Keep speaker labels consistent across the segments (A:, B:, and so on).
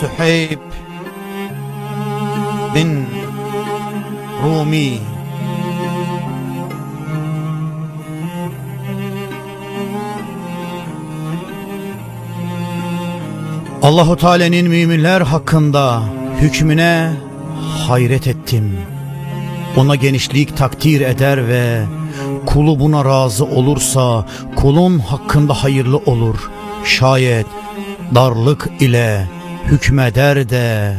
A: Süheyb bin Rumi Allahu Teala'nın müminler hakkında hükmüne hayret ettim. Ona genişlik takdir eder ve kulu buna razı olursa kulun hakkında hayırlı olur. Şayet darlık ile hükmeder de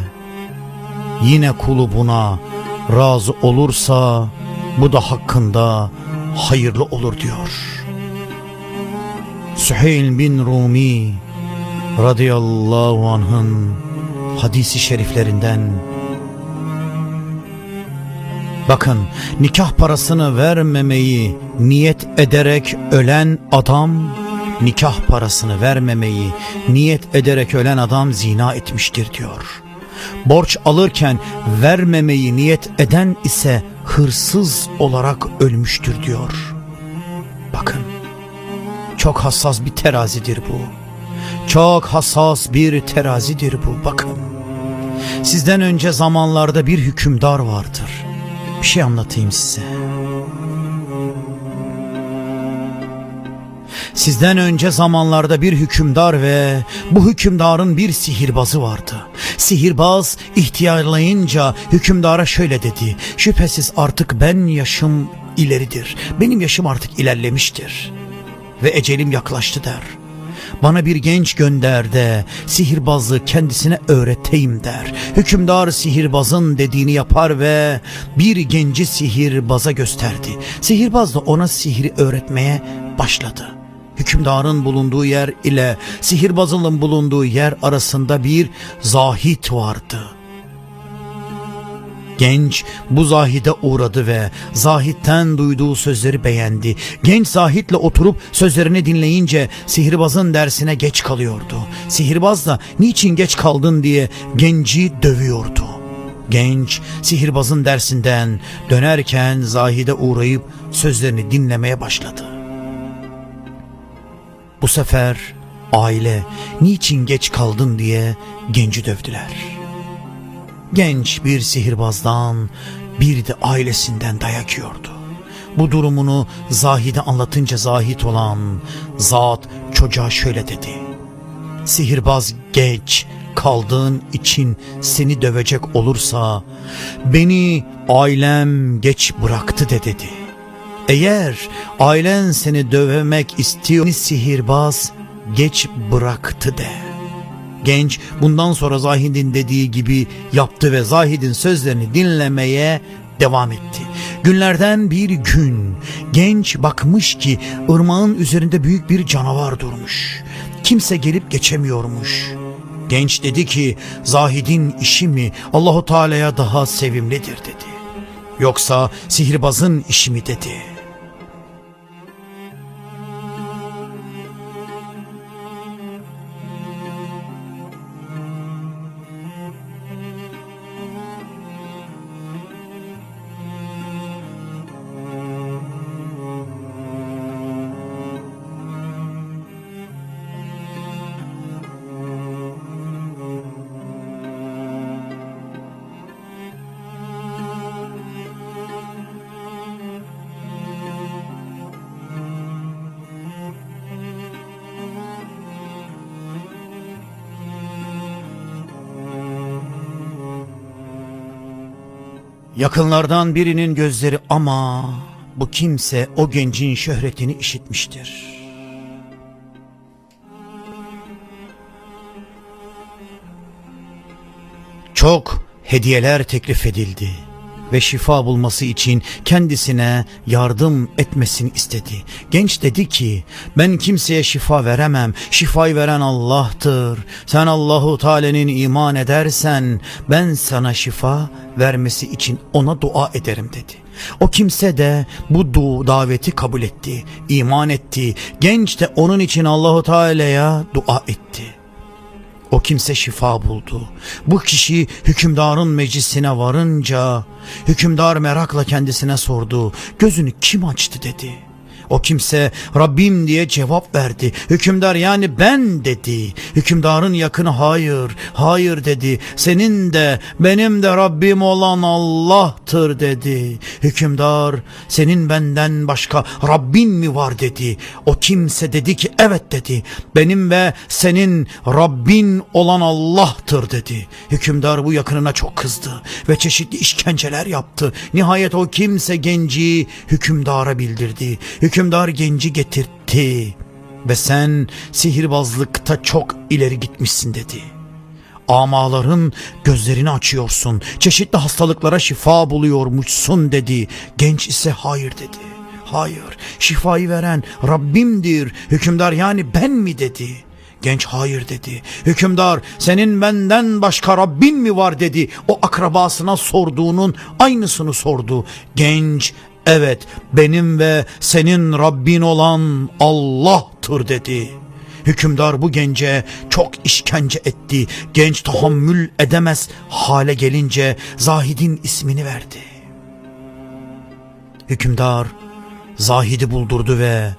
A: yine kulu buna razı olursa bu da hakkında hayırlı olur diyor. Süheyl bin Rumi radıyallahu anh'ın hadisi şeriflerinden Bakın nikah parasını vermemeyi niyet ederek ölen adam nikah parasını vermemeyi niyet ederek ölen adam zina etmiştir diyor. Borç alırken vermemeyi niyet eden ise hırsız olarak ölmüştür diyor. Bakın çok hassas bir terazidir bu. Çok hassas bir terazidir bu bakın. Sizden önce zamanlarda bir hükümdar vardır. Bir şey anlatayım size. Sizden önce zamanlarda bir hükümdar ve bu hükümdarın bir sihirbazı vardı. Sihirbaz ihtiyarlayınca hükümdara şöyle dedi. Şüphesiz artık ben yaşım ileridir. Benim yaşım artık ilerlemiştir. Ve ecelim yaklaştı der. Bana bir genç gönder de sihirbazı kendisine öğreteyim der. Hükümdar sihirbazın dediğini yapar ve bir genci sihirbaza gösterdi. Sihirbaz da ona sihri öğretmeye başladı. Hükümdarın bulunduğu yer ile sihirbazın bulunduğu yer arasında bir zahit vardı. Genç bu zahide uğradı ve zahitten duyduğu sözleri beğendi. Genç zahitle oturup sözlerini dinleyince sihirbazın dersine geç kalıyordu. Sihirbaz da niçin geç kaldın diye genci dövüyordu. Genç sihirbazın dersinden dönerken zahide uğrayıp sözlerini dinlemeye başladı. Bu sefer aile niçin geç kaldın diye genci dövdüler.'' Genç bir sihirbazdan bir de ailesinden dayak yiyordu. Bu durumunu Zahid'e anlatınca Zahid olan zat çocuğa şöyle dedi. Sihirbaz geç kaldığın için seni dövecek olursa beni ailem geç bıraktı de dedi. Eğer ailen seni dövmek istiyor sihirbaz geç bıraktı de.'' Genç bundan sonra Zahid'in dediği gibi yaptı ve Zahid'in sözlerini dinlemeye devam etti. Günlerden bir gün genç bakmış ki ırmağın üzerinde büyük bir canavar durmuş. Kimse gelip geçemiyormuş. Genç dedi ki Zahid'in işi mi Allahu Teala'ya daha sevimlidir dedi. Yoksa sihirbazın işi mi dedi.'' Yakınlardan birinin gözleri ama bu kimse o gencin şöhretini işitmiştir. Çok hediyeler teklif edildi ve şifa bulması için kendisine yardım etmesini istedi. Genç dedi ki ben kimseye şifa veremem. Şifayı veren Allah'tır. Sen Allahu Teala'nın iman edersen ben sana şifa vermesi için ona dua ederim dedi. O kimse de bu du daveti kabul etti, iman etti. Genç de onun için Allahu Teala'ya dua etti. O kimse şifa buldu. Bu kişi hükümdarın meclisine varınca hükümdar merakla kendisine sordu. Gözünü kim açtı dedi. O kimse Rabbim diye cevap verdi. Hükümdar yani ben dedi. Hükümdarın yakını hayır, hayır dedi. Senin de benim de Rabbim olan Allah'tır dedi. Hükümdar senin benden başka Rabbin mi var dedi. O kimse dedi ki evet dedi. Benim ve senin Rabbin olan Allah'tır dedi. Hükümdar bu yakınına çok kızdı ve çeşitli işkenceler yaptı. Nihayet o kimse genci hükümdara bildirdi. Hükümdar genci getirtti ve sen sihirbazlıkta çok ileri gitmişsin dedi. Amaların gözlerini açıyorsun. Çeşitli hastalıklara şifa buluyormuşsun dedi. Genç ise hayır dedi. Hayır, şifayı veren Rabbimdir. Hükümdar yani ben mi dedi. Genç hayır dedi. Hükümdar senin benden başka Rabbin mi var dedi. O akrabasına sorduğunun aynısını sordu. Genç evet benim ve senin Rabbin olan Allah'tır dedi. Hükümdar bu gence çok işkence etti. Genç tahammül edemez hale gelince Zahid'in ismini verdi. Hükümdar Zahid'i buldurdu ve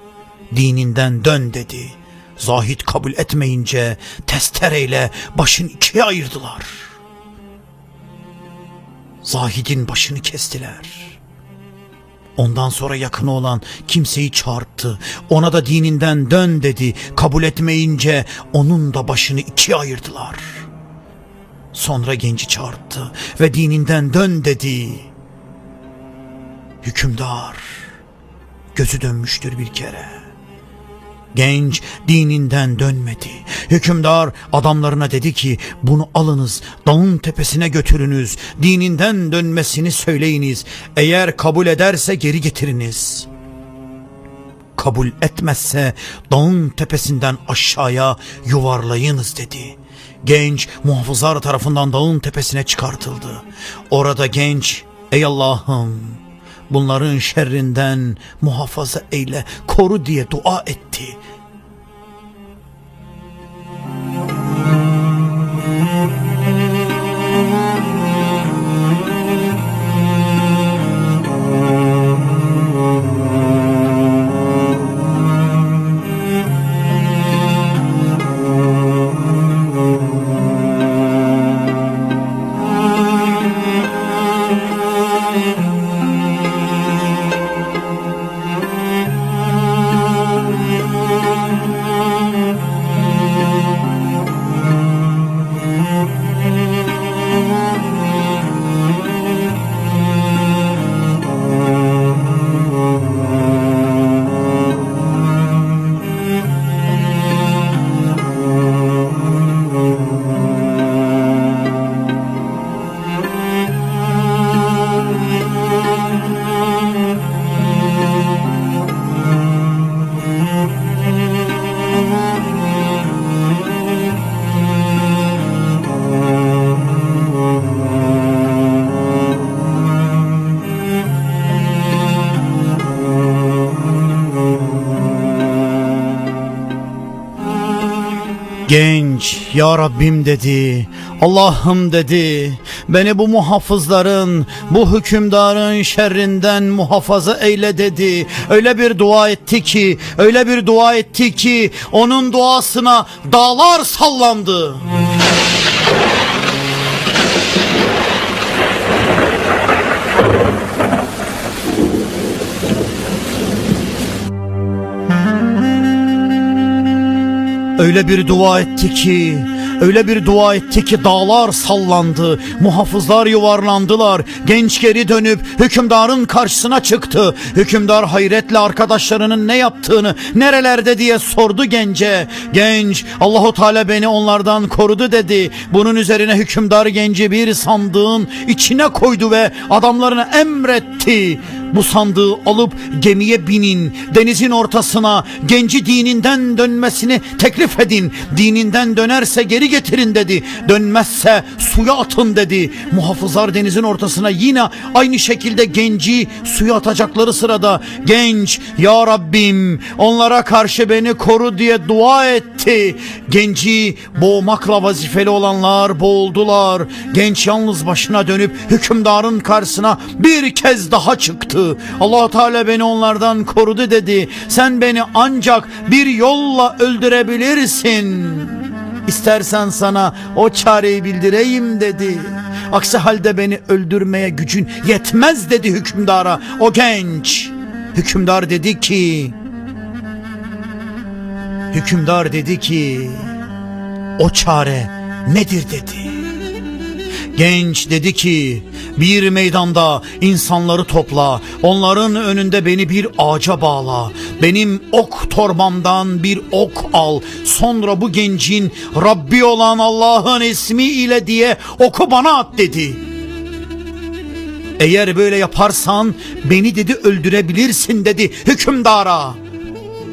A: dininden dön dedi. Zahid kabul etmeyince testereyle başını ikiye ayırdılar. Zahid'in başını kestiler. Ondan sonra yakını olan kimseyi çağırttı. Ona da dininden dön dedi. Kabul etmeyince onun da başını ikiye ayırdılar. Sonra genci çağırttı ve dininden dön dedi. Hükümdar gözü dönmüştür bir kere. Genç dininden dönmedi. Hükümdar adamlarına dedi ki bunu alınız dağın tepesine götürünüz. Dininden dönmesini söyleyiniz. Eğer kabul ederse geri getiriniz. Kabul etmezse dağın tepesinden aşağıya yuvarlayınız dedi. Genç muhafızlar tarafından dağın tepesine çıkartıldı. Orada genç ey Allah'ım bunların şerrinden muhafaza eyle, koru diye dua etti. Genç ya Rabbim dedi, Allah'ım dedi, beni bu muhafızların, bu hükümdarın şerrinden muhafaza eyle dedi. Öyle bir dua etti ki, öyle bir dua etti ki onun duasına dağlar sallandı. Öyle bir dua etti ki, öyle bir dua etti ki dağlar sallandı, muhafızlar yuvarlandılar. Genç geri dönüp hükümdarın karşısına çıktı. Hükümdar hayretle arkadaşlarının ne yaptığını, nerelerde diye sordu gence. Genç, Allahu Teala beni onlardan korudu dedi. Bunun üzerine hükümdar genci bir sandığın içine koydu ve adamlarına emretti. Bu sandığı alıp gemiye binin, denizin ortasına genci dininden dönmesini teklif edin. Dininden dönerse geri getirin dedi. Dönmezse suya atın dedi. Muhafızlar denizin ortasına yine aynı şekilde genci suya atacakları sırada genç ya Rabbim onlara karşı beni koru diye dua etti. Genci boğmakla vazifeli olanlar boğuldular. Genç yalnız başına dönüp hükümdarın karşısına bir kez daha çıktı. allah Teala beni onlardan korudu dedi. Sen beni ancak bir yolla öldürebilirsin. İstersen sana o çareyi bildireyim dedi. Aksi halde beni öldürmeye gücün yetmez dedi hükümdara o genç. Hükümdar dedi ki Hükümdar dedi ki o çare nedir dedi. Genç dedi ki bir meydanda insanları topla onların önünde beni bir ağaca bağla benim ok torbamdan bir ok al sonra bu gencin Rabbi olan Allah'ın ismi ile diye oku bana at dedi. Eğer böyle yaparsan beni dedi öldürebilirsin dedi hükümdara.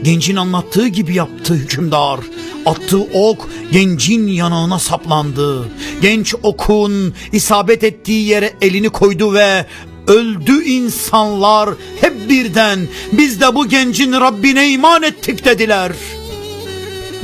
A: Gencin anlattığı gibi yaptı hükümdar. Attığı ok gencin yanağına saplandı. Genç okun isabet ettiği yere elini koydu ve öldü insanlar hep birden biz de bu gencin Rabbine iman ettik dediler.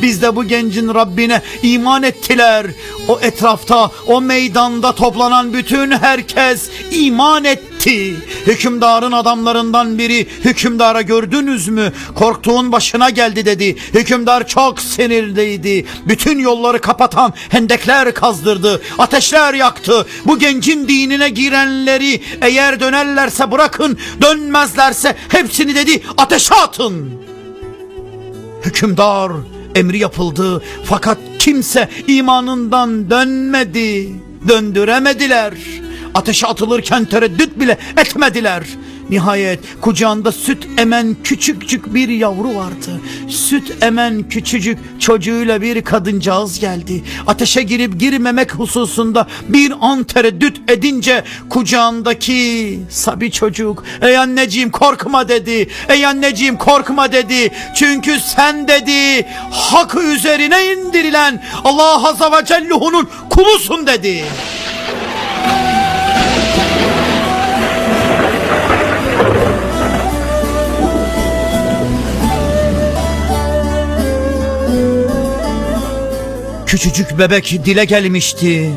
A: Biz de bu gencin Rabbine iman ettiler. O etrafta, o meydanda toplanan bütün herkes iman etti. Hükümdarın adamlarından biri hükümdara gördünüz mü? Korktuğun başına geldi dedi. Hükümdar çok sinirliydi. Bütün yolları kapatan hendekler kazdırdı. Ateşler yaktı. Bu gencin dinine girenleri eğer dönerlerse bırakın, dönmezlerse hepsini dedi ateşe atın. Hükümdar emri yapıldı fakat kimse imanından dönmedi. Döndüremediler. Ateşe atılırken tereddüt bile etmediler. Nihayet kucağında süt emen küçükcük bir yavru vardı. Süt emen küçücük çocuğuyla bir kadıncağız geldi. Ateşe girip girmemek hususunda bir an tereddüt edince kucağındaki sabi çocuk ey anneciğim korkma dedi. Ey anneciğim korkma dedi. Çünkü sen dedi hak üzerine indirilen Allah Azze ve Celle'nin kulusun dedi. Küçücük bebek dile gelmişti.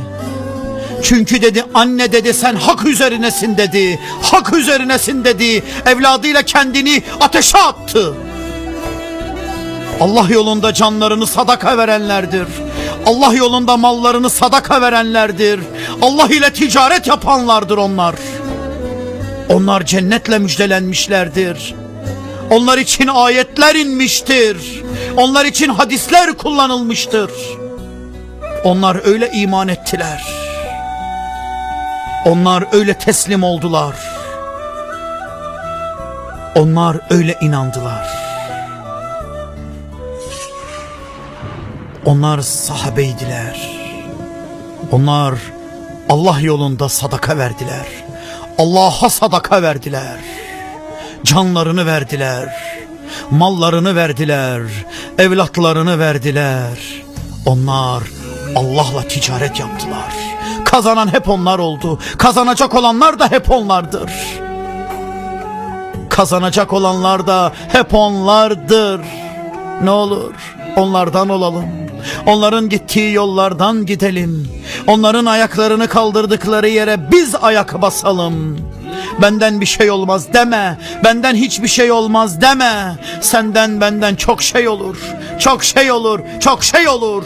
A: Çünkü dedi anne dedi sen hak üzerinesin dedi. Hak üzerinesin dedi. Evladıyla kendini ateşe attı. Allah yolunda canlarını sadaka verenlerdir. Allah yolunda mallarını sadaka verenlerdir. Allah ile ticaret yapanlardır onlar. Onlar cennetle müjdelenmişlerdir. Onlar için ayetler inmiştir. Onlar için hadisler kullanılmıştır. Onlar öyle iman ettiler. Onlar öyle teslim oldular. Onlar öyle inandılar. Onlar sahabeydiler. Onlar Allah yolunda sadaka verdiler. Allah'a sadaka verdiler. Canlarını verdiler. Mallarını verdiler. Evlatlarını verdiler. Onlar Allah'la ticaret yaptılar. Kazanan hep onlar oldu. Kazanacak olanlar da hep onlardır. Kazanacak olanlar da hep onlardır. Ne olur onlardan olalım. Onların gittiği yollardan gidelim. Onların ayaklarını kaldırdıkları yere biz ayak basalım. Benden bir şey olmaz deme. Benden hiçbir şey olmaz deme. Senden benden çok şey olur. Çok şey olur. Çok şey olur.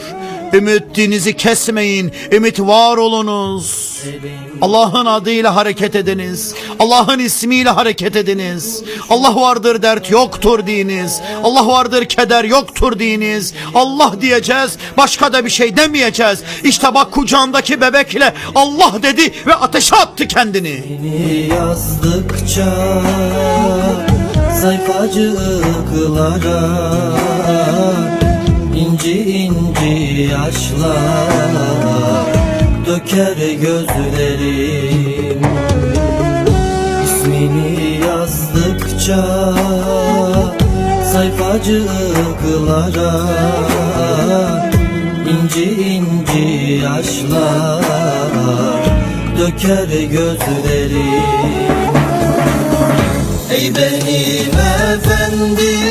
A: Ümitinizi kesmeyin. Ümit var olunuz. Allah'ın adıyla hareket ediniz. Allah'ın ismiyle hareket ediniz. Allah vardır dert yoktur diniz. Allah vardır keder yoktur diniz. Allah diyeceğiz. Başka da bir şey demeyeceğiz. İşte bak kucağındaki bebekle Allah dedi ve ateşe attı kendini.
B: Yazdıkça inci yaşlar döker gözlerim. İsmini yazdıkça sayfacıklara inci inci yaşlar döker gözlerim. Ey benim efendim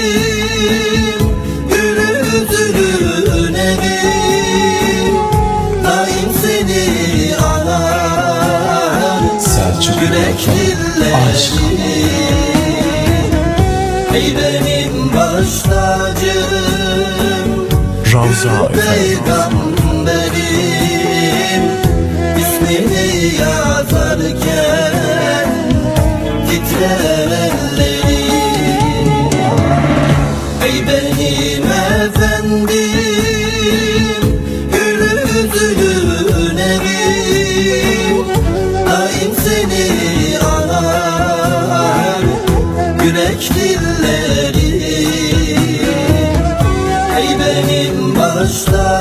C: Aşk.
B: Ey benim baş tacım
A: Ravza Efendi.
B: Peygamberim. İsmini yazarken Titrer ellerim. Ey benim efendim dillerim